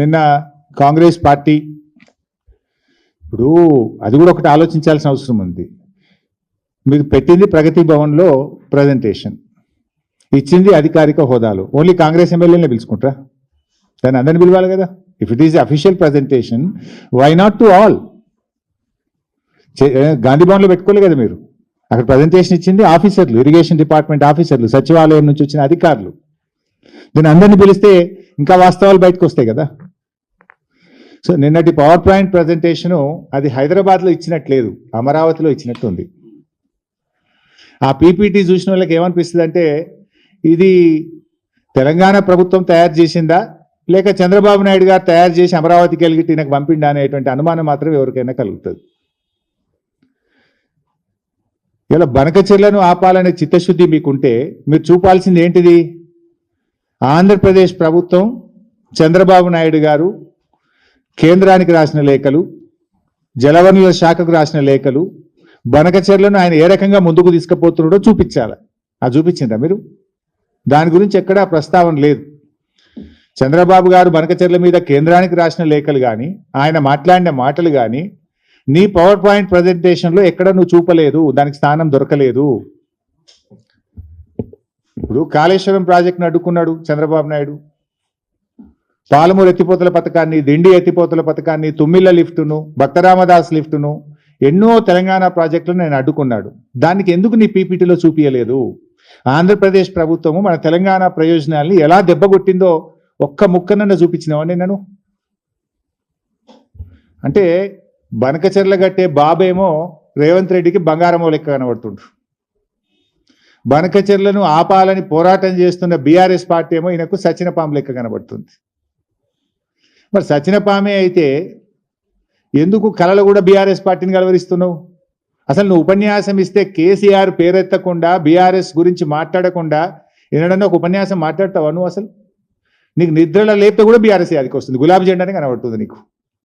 నిన్న కాంగ్రెస్ పార్టీ ఇప్పుడు అది కూడా ఒకటి ఆలోచించాల్సిన అవసరం ఉంది. మీరు పెట్టింది ప్రగతి భవన్లో ప్రజెంటేషన్ ఇచ్చింది అధికారిక హోదాలు. ఓన్లీ కాంగ్రెస్ ఎమ్మెల్యేనే పిలుచుకుంటారా? దాన్ని అందరిని పిలవాలి కదా. If it is official presentation why not to all Gandhi భవన్లో పెట్టుకోలే కదా మీరు. అక్కడ ప్రజెంటేషన్ ఇచ్చింది ఆఫీసర్లు ఇరిగేషన్ డిపార్ట్మెంట్ ఆఫీసర్లు సచివాలయం నుంచి వచ్చిన అధికారులు. దీన్ని అందరిని పిలిస్తే ఇంకా వాస్తవాలు బయటకు వస్తాయి కదా. సో నిన్నటి పవర్ పాయింట్ ప్రజెంటేషను అది హైదరాబాద్లో ఇచ్చినట్లేదు అమరావతిలో ఇచ్చినట్టుంది. ఆ పీపీటీ చూసిన వాళ్ళకి ఏమనిపిస్తుంది అంటే ఇది తెలంగాణ ప్రభుత్వం తయారు చేసిందా లేక చంద్రబాబు నాయుడు గారు తయారు చేసి అమరావతికి వెళ్ళి ఈయనకు పంపిండా అనేటువంటి అనుమానం మాత్రం ఎవరికైనా కలుగుతుంది. ఇలా బనకచెర్లను ఆపాలనే చిత్తశుద్ధి మీకుంటే మీరు చూపాల్సింది ఏంటిది? ఆంధ్రప్రదేశ్ ప్రభుత్వం చంద్రబాబు నాయుడు గారు కేంద్రానికి రాసిన లేఖలు జలవనరుల శాఖకు రాసిన లేఖలు బనకచర్లను ఆయన ఏ రకంగా ముందుకు తీసుకుపోతున్నాడో చూపించాలి. ఆ చూపించిందా మీరు? దాని గురించి ఎక్కడా ప్రస్తావన లేదు. చంద్రబాబు గారు బనకచెర్ల మీద కేంద్రానికి రాసిన లేఖలు కానీ ఆయన మాట్లాడిన మాటలు కానీ నీ పవర్ పాయింట్ ప్రజెంటేషన్లో ఎక్కడ నువ్వు చూపలేదు దానికి స్థానం దొరకలేదు. ఇప్పుడు కాళేశ్వరం ప్రాజెక్టును అడ్డుకున్నాడు చంద్రబాబు నాయుడు. పాలమూరు ఎత్తిపోతల పథకాన్ని దిండి ఎత్తిపోతల పథకాన్ని తుమ్మిళ్ళ లిఫ్టును భక్తరామదాస్ లిఫ్టును ఎన్నో తెలంగాణ ప్రాజెక్టులను నేను అడ్డుకున్నాడు. దానికి ఎందుకు నీ పీపీటీలో చూపించలేదు ఆంధ్రప్రదేశ్ ప్రభుత్వము మన తెలంగాణ ప్రయోజనాల్ని ఎలా దెబ్బగొట్టిందో ఒక్క ముక్కనన్న చూపించినావా నేను అంటే బనకచెర్ల గట్టే బాబేమో రేవంత్ రెడ్డికి బంగారమో లెక్క కనబడుతుండు బనకచెర్లను ఆపాలని పోరాటం చేస్తున్న బీఆర్ఎస్ పార్టీ ఏమో ఈయనకు సచిన పాము లెక్క కనబడుతుంది. మరి సచినపామే అయితే ఎందుకు కళలు కూడా బీఆర్ఎస్ పార్టీని కలవరిస్తున్నావు? అసలు నువ్వు ఉపన్యాసం ఇస్తే కేసీఆర్ పేరెత్తకుండా బీఆర్ఎస్ గురించి మాట్లాడకుండా ఏనాడన్నా ఒక ఉపన్యాసం మాట్లాడతావా నువ్వు అసలు? నీకు నిద్రలో లేపితే కూడా బీఆర్ఎస్ యాదికి వస్తుంది. గులాబీ జెండానే కనబడుతుంది నీకు.